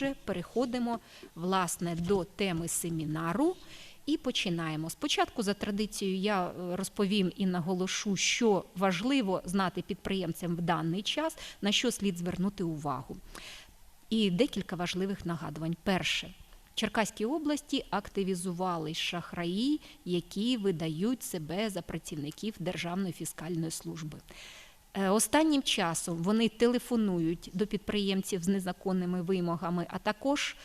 Отже, переходимо власне до теми семінару. І починаємо. Спочатку, за традицією, я е, розповім і наголошу, що важливо знати підприємцям в даний час, на що слід звернути увагу. І декілька важливих нагадувань. Перше. Черкаській області активізувались шахраї, які видають себе за працівників Державної фіскальної служби. Е, Останнім часом вони телефонують до підприємців з незаконними вимогами, а також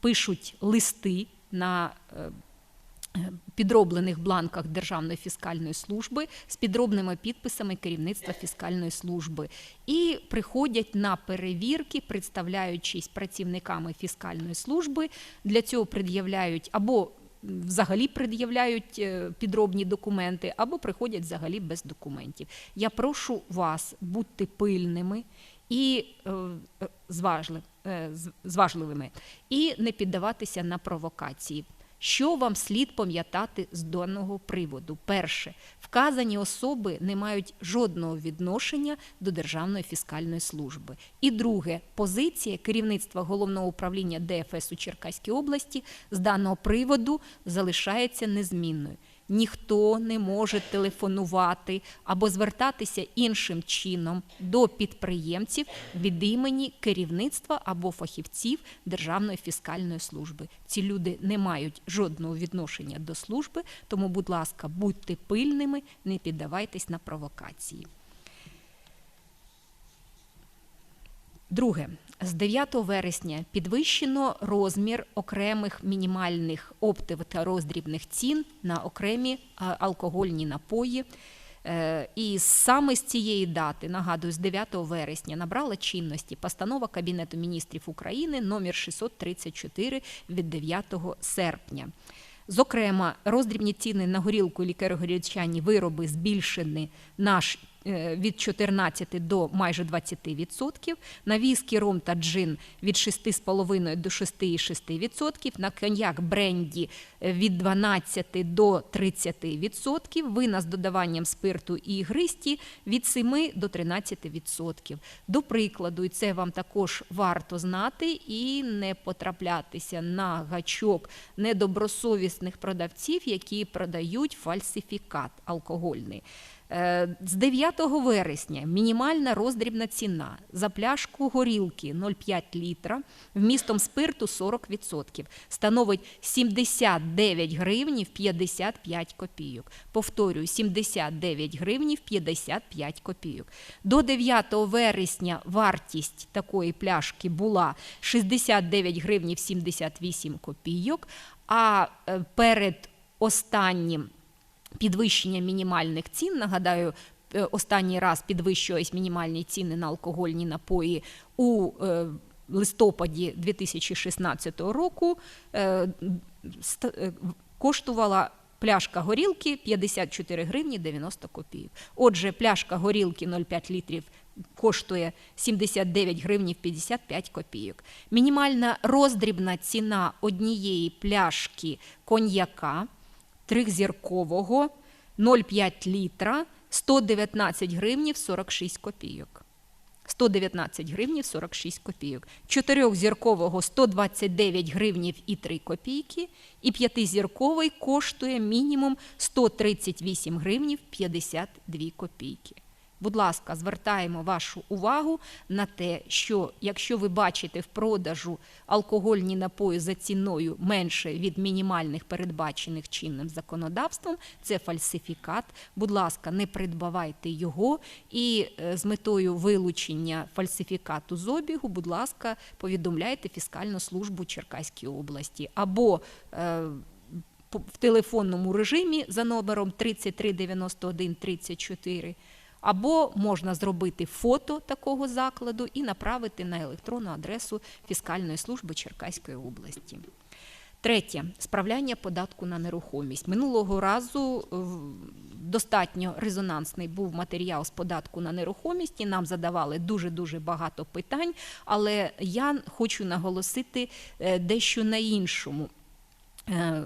пишуть листи на е, е, підроблених бланках Державної фіскальної служби з підробними підписами керівництва фіскальної служби і приходять на перевірки, представляючись працівниками фіскальної служби. Для цього пред'являють або взагалі пред'являють е, підробні документи, або приходять взагалі без документів. Я прошу вас бути пильними і е, е, зважливими, і не піддаватися на провокації. Що вам слід пам'ятати з даного приводу? Перше, вказані особи не мають жодного відношення до Державної фіскальної служби. І друге, позиція керівництва головного управління ДФС у Черкаській області з даного приводу залишається незмінною. Ніхто не може телефонувати або звертатися іншим чином до підприємців від імені керівництва або фахівців Державної фіскальної служби. Ці люди не мають жодного відношення до служби, тому, будь ласка, будьте пильними, не піддавайтесь на провокації. Друге, з 9 вересня підвищено розмір окремих мінімальних оптів та роздрібних цін на окремі алкогольні напої. Е, І саме з цієї дати, нагадую, з 9 вересня набрала чинності постанова Кабінету міністрів України номер 634 від 9 серпня. Зокрема, роздрібні ціни на горілку і лікеро-горілчані вироби збільшені на е, від 14 до майже 20%, на віскі, ром та джин від 6,5 до 6,6%, на коньяк бренді е, від 12 до 30%, вина з додаванням спирту і ігристі від 7 до 13%. До прикладу, і це вам також варто знати і не потраплятися на гачок недобросовісних продавців, які продають фальсифікат алкогольний. Е, З 9 вересня мінімальна роздрібна ціна за пляшку горілки 0,5 літра вмістом спирту 40% становить 79 гривнів 55 копійок. Повторюю, 79 гривнів 55 копійок. До 9 вересня вартість такої пляшки була 69 гривнів 78 копійок, а е, перед останнім підвищення мінімальних цін. Нагадаю, е, останній раз підвищувались мінімальні ціни на алкогольні напої у е, листопаді 2016 року. Е, коштувала пляшка горілки 54 гривні 90 копійок. Отже, пляшка горілки 0,5 літрів коштує 79 гривнів 55 копійок. Мінімальна роздрібна ціна однієї пляшки коньяка трьохзіркового 0,5 літра 119 гривнів 46 копійок. 119 гривнів 46 копійок. Чотирьохзіркового 129 гривнів і 3 копійки. І п'ятизірковий коштує мінімум 138 гривнів 52 копійки. Будь ласка, звертаємо вашу увагу на те, що якщо ви бачите в продажу алкогольні напої за ціною менше від мінімальних передбачених чинним законодавством, це фальсифікат. Будь ласка, не придбавайте його. І е, з метою вилучення фальсифікату з обігу, будь ласка, повідомляйте фіскальну службу Черкаської області. Або е, в телефонному режимі за номером 33 91 34, або можна зробити фото такого закладу і направити на електронну адресу фіскальної служби Черкаської області. Третє справляння податку на нерухомість. Минулого разу достатньо резонансний був матеріал з податку на нерухомість, і нам задавали дуже дуже багато питань. Але я хочу наголосити е, дещо на іншому. Е,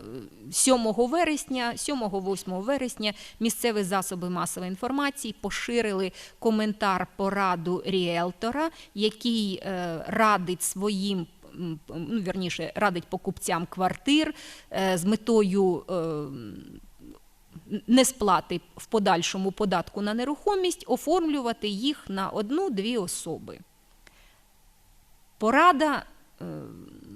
7 вересня, 7-8 вересня місцеві засоби масової інформації поширили коментар пораду ріелтора, який е, радить своїм ну, вірніше, радить покупцям квартир е, з метою е, несплати в подальшому податку на нерухомість, оформлювати їх на одну-дві особи. Порада е,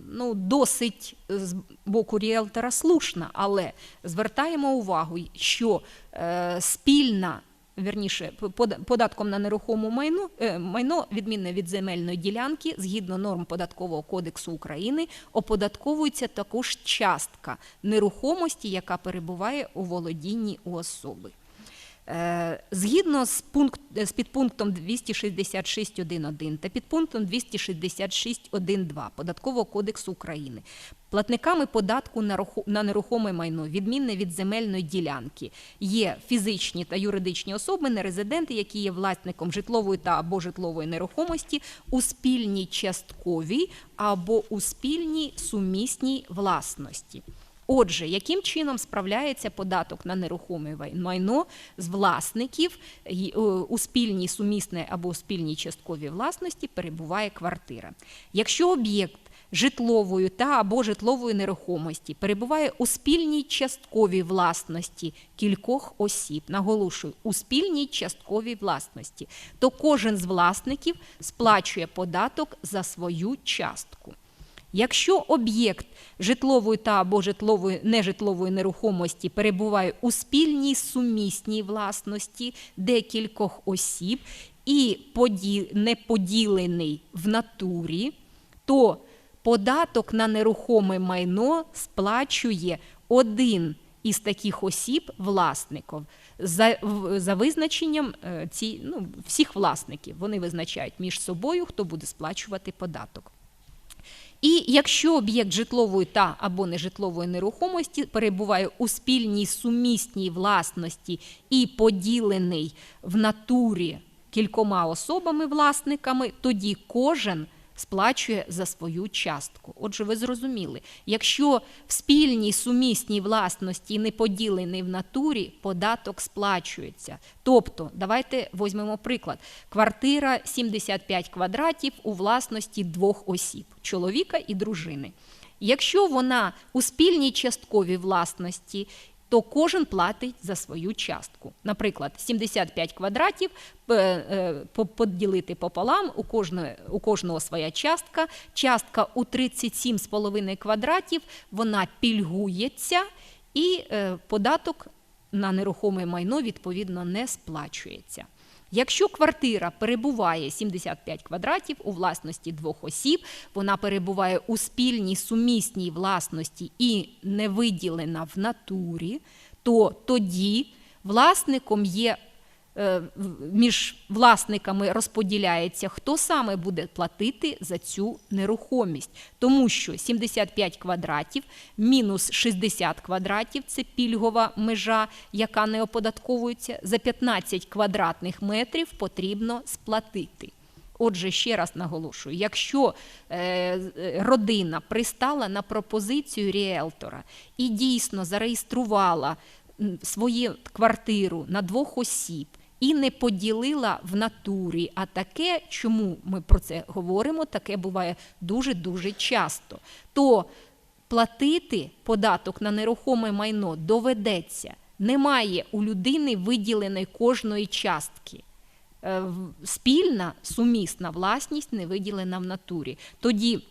ну, досить з боку ріелтора слушна, але звертаємо увагу, що е, спільна. Вірніше, под- податком на нерухоме майно, е, майно, відмінне від земельної ділянки, згідно норм Податкового кодексу України, оподатковується також частка нерухомості, яка перебуває у володінні у особи. Е, Згідно з, пункт, з підпунктом 266.1.1 та підпунктом 266.1.2 Податкового кодексу України, платниками податку на нерухоме майно, відмінне від земельної ділянки, є фізичні та юридичні особи, нерезиденти, які є власником житлової та або житлової нерухомості у спільній частковій або у спільній сумісній власності. Отже, яким чином справляється податок на нерухоме майно з власників е, у спільній сумісній або спільній частковій власності перебуває квартира. Якщо об'єкт житлової та або житлової нерухомості перебуває у спільній частковій власності кількох осіб, наголошую, у спільній частковій власності, то кожен з власників сплачує податок за свою частку. Якщо об'єкт житлової та або житлової нежитлової нерухомості перебуває у спільній сумісній власності декількох осіб і не поділений в натурі, то податок на нерухоме майно сплачує один із таких осіб власників за, за визначенням е, ці, ну, всіх власників. Вони визначають між собою, хто буде сплачувати податок. І якщо об'єкт житлової та або нежитлової нерухомості перебуває у спільній сумісній власності і поділений в натурі кількома особами-власниками, тоді кожен сплачує за свою частку. Отже, ви зрозуміли, якщо в спільній сумісній власності не поділений в натурі, податок сплачується. Тобто, давайте візьмемо приклад: квартира 75 квадратів у власності двох осіб чоловіка і дружини. Якщо вона у спільній частковій власності, то кожен платить за свою частку. Наприклад, 75 квадратів е, е, поділити пополам, у кожного, у кожного своя частка. Частка у 37,5 квадратів вона пільгується, і е, податок на нерухоме майно відповідно не сплачується. Якщо квартира перебуває 75 квадратів у власності двох осіб, вона перебуває у спільній сумісній власності і не виділена в натурі, то тоді власником є між власниками розподіляється, хто саме буде платити за цю нерухомість. Тому що 75 квадратів мінус 60 квадратів це пільгова межа, яка не оподатковується. За 15 квадратних метрів потрібно сплатити. Отже, ще раз наголошую: якщо е, е, родина пристала на пропозицію ріелтора і дійсно зареєструвала свою квартиру на двох осіб і не поділила в натурі, а таке, чому ми про це говоримо, таке буває дуже дуже часто, то платити податок на нерухоме майно доведеться. Немає у людини виділеної кожної частки. Е, спільна сумісна власність не виділена в натурі. Тоді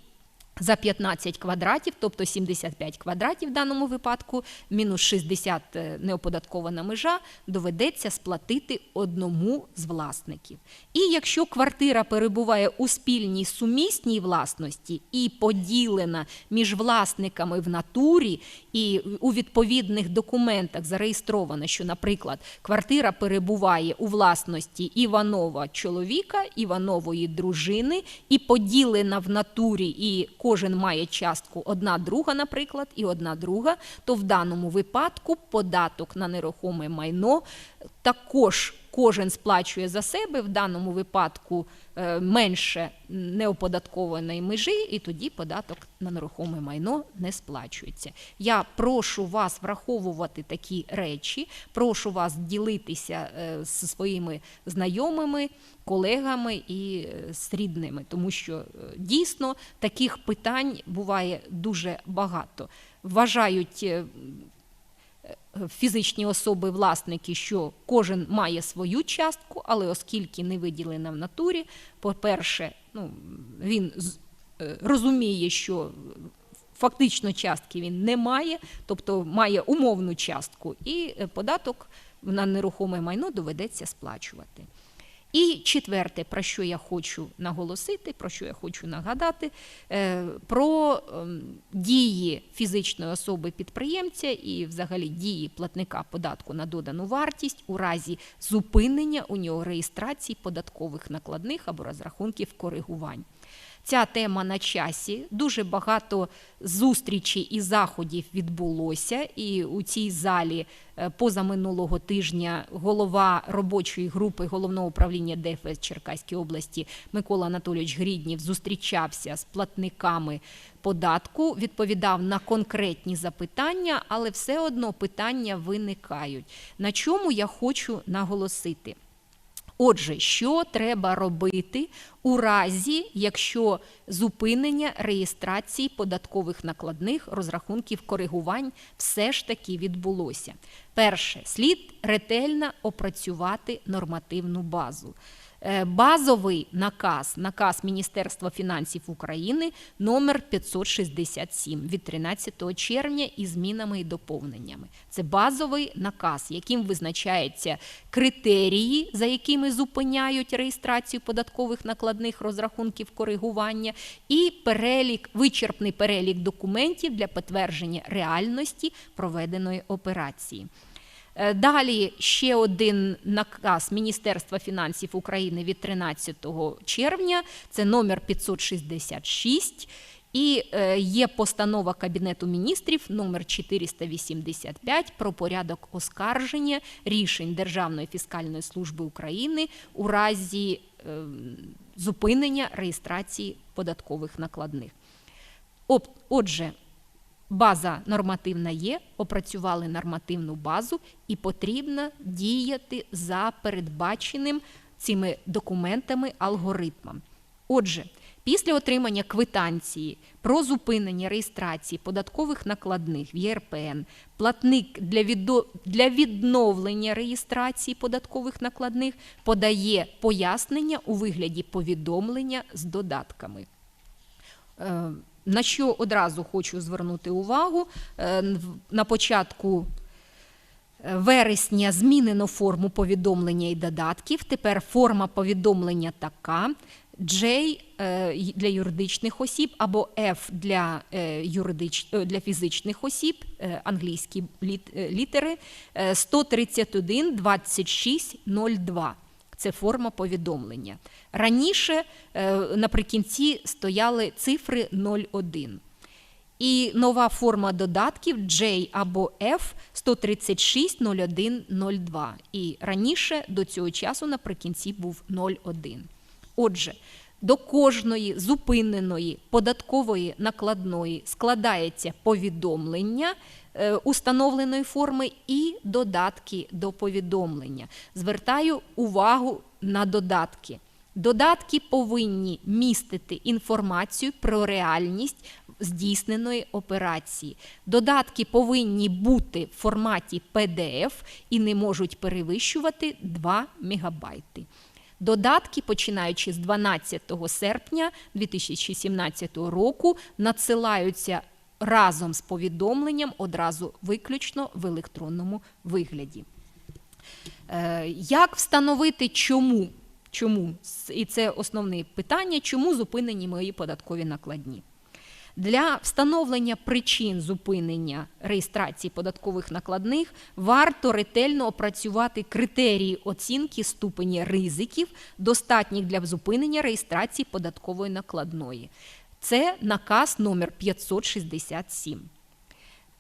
за 15 квадратів, тобто 75 квадратів в даному випадку, мінус 60 е, неоподаткована межа, доведеться сплатити одному з власників. І якщо квартира перебуває у спільній сумісній власності і поділена між власниками в натурі, і у відповідних документах зареєстровано, що, наприклад, квартира перебуває у власності Іванова чоловіка, Іванової дружини, і поділена в натурі, і кожен має частку одна друга, наприклад, і одна друга, то в даному випадку податок на нерухоме майно також кожен сплачує за себе, в даному випадку е, менше неоподаткованої межі, і тоді податок на нерухоме майно не сплачується. Я прошу вас враховувати такі речі, прошу вас ділитися е, зі своїми знайомими, колегами і е, рідними, тому що дійсно таких питань буває дуже багато. Вважають фізичні особи, власники, що кожен має свою частку, але оскільки не виділена в натурі, по-перше, ну, він е, розуміє, що фактично частки він не має, тобто має умовну частку, і е, податок на нерухоме майно доведеться сплачувати. І четверте, про що я хочу наголосити, про що я хочу нагадати, е, про ем, дії фізичної особи підприємця і взагалі дії платника податку на додану вартість у разі зупинення у нього реєстрації податкових накладних або розрахунків коригувань. Ця тема на часі. Дуже багато зустрічей і заходів відбулося. І у цій залі е, позаминулого тижня голова робочої групи головного управління ДФС Черкаської області Микола Анатолійович Гріднів зустрічався з платниками податку, відповідав на конкретні запитання, але все одно питання виникають. На чому я хочу наголосити? Отже, що треба робити у разі, якщо зупинення реєстрації податкових накладних розрахунків коригувань все ж таки відбулося? Перше, слід ретельно опрацювати нормативну базу. Е, Базовий наказ, наказ Міністерства фінансів України номер 567 від 13 червня із змінами і доповненнями. Це базовий наказ, яким визначаються критерії, за якими зупиняють реєстрацію податкових накладних розрахунків коригування, і перелік, вичерпний перелік документів для підтвердження реальності проведеної операції. Е, Далі ще один наказ Міністерства фінансів України від 13 червня, це номер 566. І е, є постанова Кабінету міністрів номер 485 про порядок оскарження рішень Державної фіскальної служби України у разі е, зупинення реєстрації податкових накладних. Отже, база нормативна є, опрацювали нормативну базу, і потрібно діяти за передбаченим цими документами алгоритмом. Отже, після отримання квитанції про зупинення реєстрації податкових накладних в ЄРПН, платник для, відо- для відновлення реєстрації податкових накладних подає пояснення у вигляді повідомлення з додатками. На що одразу хочу звернути увагу. Е, На початку е, вересня змінено форму повідомлення і додатків. Тепер форма повідомлення така. J е, для юридичних осіб або F для, юридич, для фізичних осіб, англійські літ- літери, е, 131 26 02. Це форма повідомлення. Раніше е, наприкінці стояли цифри 01. І нова форма додатків J або F 136 01 02. І раніше до цього часу наприкінці був 01. Отже, до кожної зупиненої податкової накладної складається повідомлення е, установленої форми і додатки до повідомлення. Звертаю увагу на додатки. Додатки повинні містити інформацію про реальність здійсненої операції. Додатки повинні бути в форматі PDF і не можуть перевищувати 2 мегабайти. Додатки, починаючи з 12 серпня 2017 року, надсилаються разом з повідомленням одразу виключно в електронному вигляді. Е, Як встановити чому? Чому? І це основне питання, чому зупинені мої податкові накладні? Для встановлення причин зупинення реєстрації податкових накладних варто ретельно опрацювати критерії оцінки ступені ризиків, достатніх для зупинення реєстрації податкової накладної. Це наказ номер 567.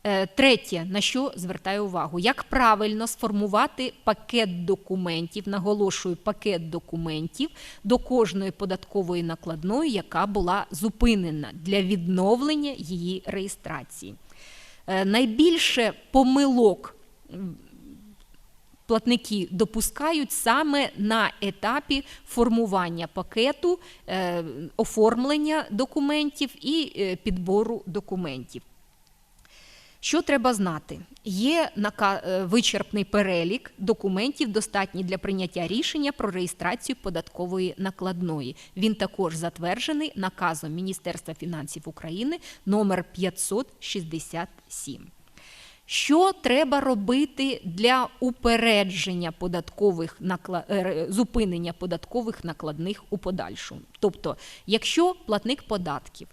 Е, Третє, на що звертаю увагу, як правильно сформувати пакет документів, наголошую, пакет документів до кожної податкової накладної, яка була зупинена для відновлення її реєстрації. Е, Найбільше помилок платники допускають саме на етапі формування пакету, е, оформлення документів і підбору документів. Що треба знати? Є е, вичерпний перелік документів, достатній для прийняття рішення про реєстрацію податкової накладної. Він також затверджений наказом Міністерства фінансів України номер 567. Що треба робити для упередження податкових е, зупинення податкових накладних у подальшому? Тобто, якщо платник податків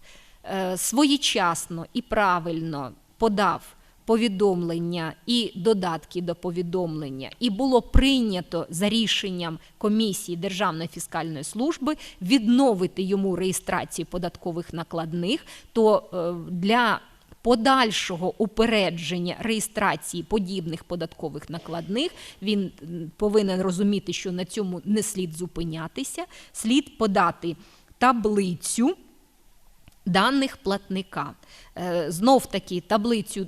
е, своєчасно і правильно подав повідомлення і додатки до повідомлення, і було прийнято за рішенням комісії Державної фіскальної служби відновити йому реєстрацію податкових накладних, то е, для подальшого упередження реєстрації подібних податкових накладних він повинен розуміти, що на цьому не слід зупинятися, слід подати таблицю даних платника. Е, Знов таки таблицю,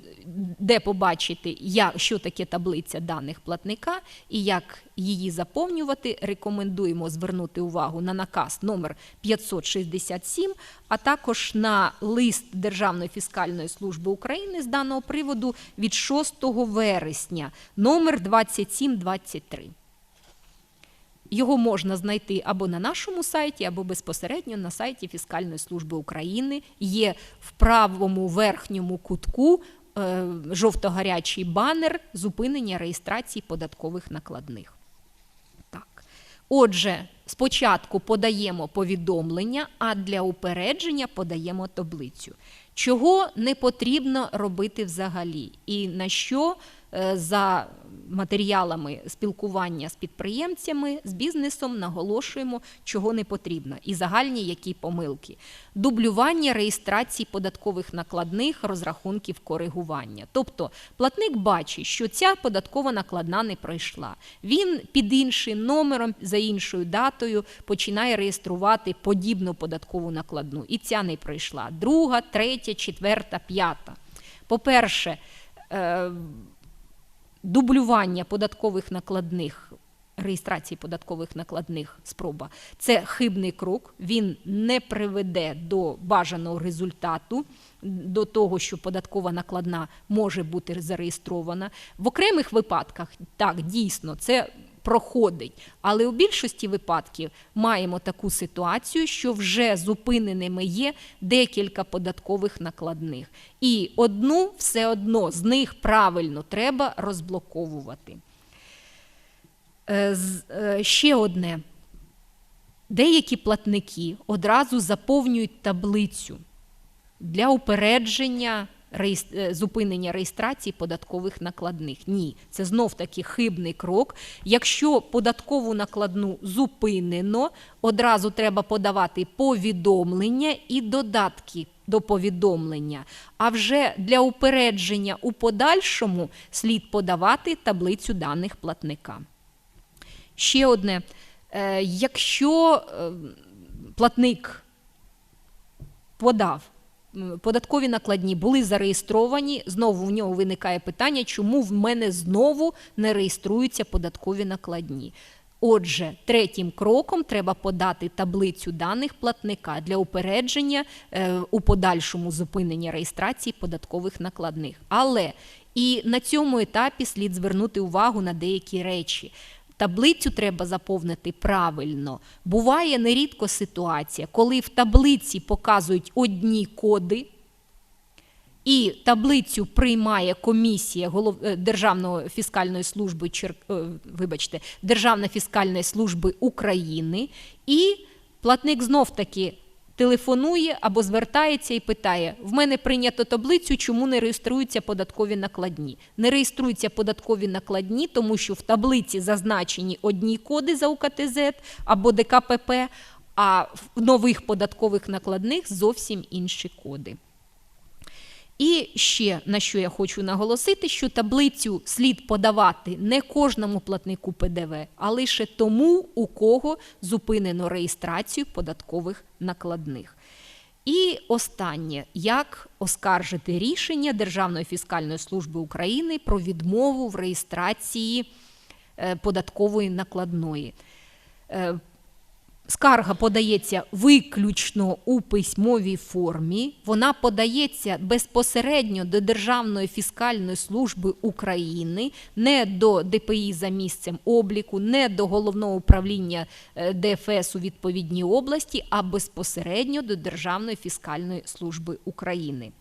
де побачити, що таке таблиця даних платника і як її заповнювати, рекомендуємо звернути увагу на наказ номер 567, а також на лист Державної фіскальної служби України з даного приводу від 6 вересня, номер 2723. Його можна знайти або на нашому сайті, або безпосередньо на сайті Фіскальної служби України. Є в правому верхньому кутку е, жовто-гарячий банер зупинення реєстрації податкових накладних. Так. Отже, спочатку подаємо повідомлення, а для упередження подаємо таблицю. Чого не потрібно робити взагалі, і на що за матеріалами спілкування з підприємцями, з бізнесом наголошуємо, чого не потрібно, і загальні які помилки. Дублювання реєстрації податкових накладних, розрахунків коригування. Тобто платник бачить, що ця податкова накладна не пройшла. Він під іншим номером, за іншою датою починає реєструвати подібну податкову накладну. І ця не пройшла. Друга, третя, четверта, п'ята. По-перше, е, дублювання податкових накладних. Реєстрації податкових накладних спроба це хибний крок. Він не приведе до бажаного результату, до того, що податкова накладна може бути зареєстрована. В окремих випадках так дійсно це проходить, але у більшості випадків маємо таку ситуацію, що вже зупиненими є декілька податкових накладних, і одну все одно з них правильно треба розблоковувати. Е, е, Ще одне. Деякі платники одразу заповнюють таблицю для упередження зупинення реєстрації податкових накладних. Ні, це знов таки хибний крок. Якщо податкову накладну зупинено, одразу треба подавати повідомлення і додатки до повідомлення. А вже для упередження у подальшому слід подавати таблицю даних платника. Ще одне, Е, якщо е, платник подав, податкові накладні були зареєстровані, знову в нього виникає питання, чому в мене знову не реєструються податкові накладні. Отже, третім кроком треба подати таблицю даних платника для упередження е, у подальшому зупинення реєстрації податкових накладних. Але і на цьому етапі слід звернути увагу на деякі речі. Таблицю треба заповнити правильно. Буває нерідко ситуація, коли в таблиці показують одні коди, і таблицю приймає комісія е, Державної фіскальної служби е, вибачте, Державної фіскальної служби України, і платник знов таки телефонує або звертається і питає: в мене прийнято таблицю, чому не реєструються податкові накладні? Не реєструються податкові накладні, тому що в таблиці зазначені одні коди за УКТЗ або ДКПП, а в нових податкових накладних зовсім інші коди. І ще на що я хочу наголосити, що таблицю слід подавати не кожному платнику ПДВ, а лише тому, у кого зупинено реєстрацію податкових накладних. І останнє, як оскаржити рішення Державної фіскальної служби України про відмову в реєстрації е, податкової накладної. Скарга подається виключно у письмовій формі. Вона подається безпосередньо до Державної фіскальної служби України, не до ДПІ за місцем обліку, не до головного управління е, ДФС у відповідній області, а безпосередньо до Державної фіскальної служби України.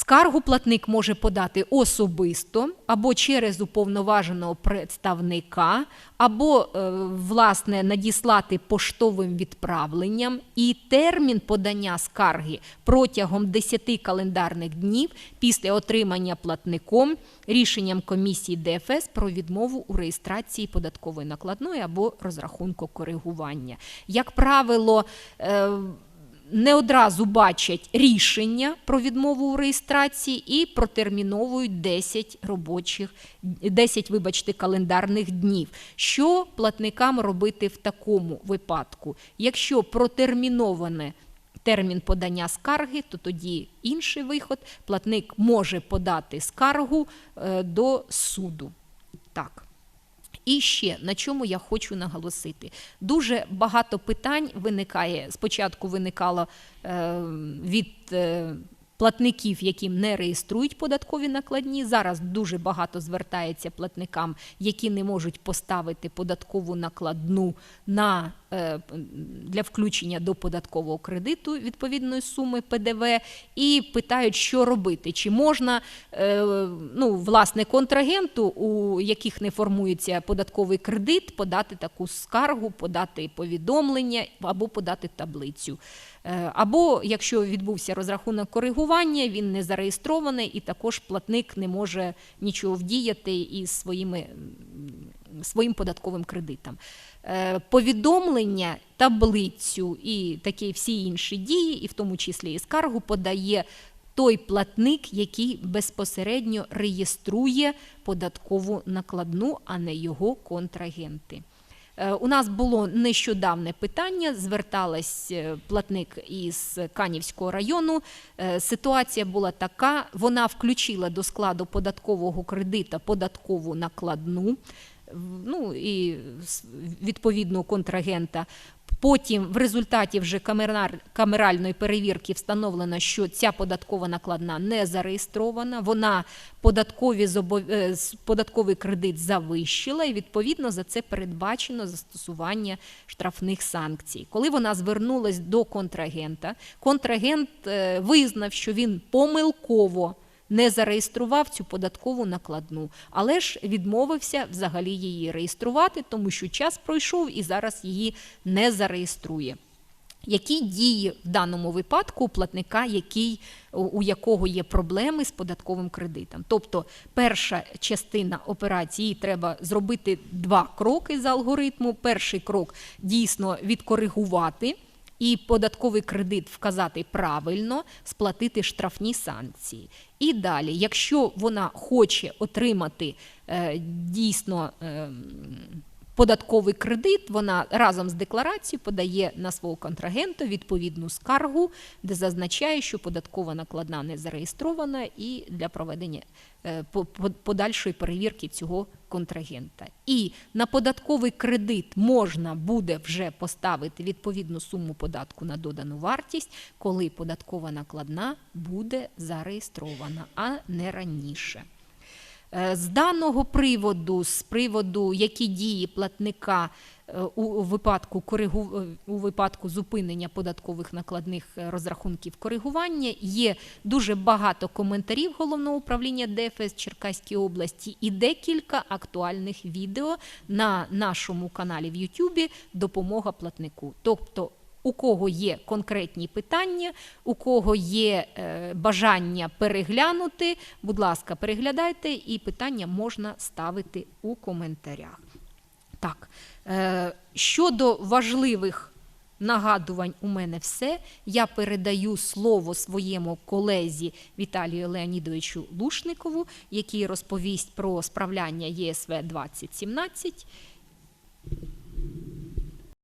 Скаргу платник може подати особисто або через уповноваженого представника, або е, власне надіслати поштовим відправленням. І термін подання скарги протягом 10 календарних днів після отримання платником рішенням комісії ДФС про відмову у реєстрації податкової накладної або розрахунку коригування. Як правило, е, не одразу бачать рішення про відмову у реєстрації і протерміновують 10 робочих, 10, вибачте, календарних днів. Що платникам робити в такому випадку? Якщо протерміноване термін подання скарги, то тоді інший виход. Платник може подати скаргу е, до суду. Так. І ще на чому я хочу наголосити. Дуже багато питань виникає. Спочатку виникало е, від е, платників, яким не реєструють податкові накладні. Зараз дуже багато звертається платникам, які не можуть поставити податкову накладну на, е, для включення до податкового кредиту відповідної суми ПДВ, і питають, що робити. Чи можна е, ну, власне контрагенту, у яких не формується податковий кредит, подати таку скаргу, подати повідомлення або подати таблицю. Е, Або якщо відбувся розрахунок коригування, він не зареєстрований, і також платник не може нічого вдіяти із своїми, своїм податковим кредитом. Е, Повідомлення, таблицю і такі всі інші дії, і в тому числі і скаргу, подає той платник, який безпосередньо реєструє податкову накладну, а не його контрагенти. Е, У нас було нещодавне питання. Зверталась е, платник із Канівського району. Е, Ситуація була така: вона включила до складу податкового кредита податкову накладну. Ну і с- відповідно контрагента. Потім в результаті вже камеральної перевірки встановлено, що ця податкова накладна не зареєстрована. Вона е, податковий кредит завищила, і відповідно за це передбачено застосування штрафних санкцій. Коли вона звернулась до контрагента, контрагент е, визнав, що він помилково не зареєстрував цю податкову накладну, але ж відмовився взагалі її реєструвати, тому що час пройшов і зараз її не зареєструє. Які дії в даному випадку у платника, який, у- якого є проблеми з податковим кредитом? Тобто, перша частина операції треба зробити два кроки з алгоритму. Перший крок дійсно відкоригувати і податковий кредит вказати правильно, сплатити штрафні санкції. І далі, якщо вона хоче отримати е, дійсно. Е, Податковий кредит вона разом з декларацією подає на свого контрагента відповідну скаргу, де зазначає, що податкова накладна не зареєстрована, і для проведення е, по- по- подальшої перевірки цього контрагента. І на податковий кредит можна буде вже поставити відповідну суму податку на додану вартість, коли податкова накладна буде зареєстрована, а не раніше. Е, З даного приводу, з приводу, які дії платника е, у випадку коригу... е, у випадку зупинення податкових накладних розрахунків коригування, є дуже багато коментарів головного управління ДФС Черкаській області і декілька актуальних відео на нашому каналі в Ютубі Допомога платнику. Тобто у кого є конкретні питання, у кого є е, бажання переглянути, будь ласка, переглядайте, і питання можна ставити у коментарях. Так, е, щодо важливих нагадувань у мене все. Я передаю слово своєму колезі Віталію Леонідовичу Лушникову, який розповість про справляння ЄСВ 2017.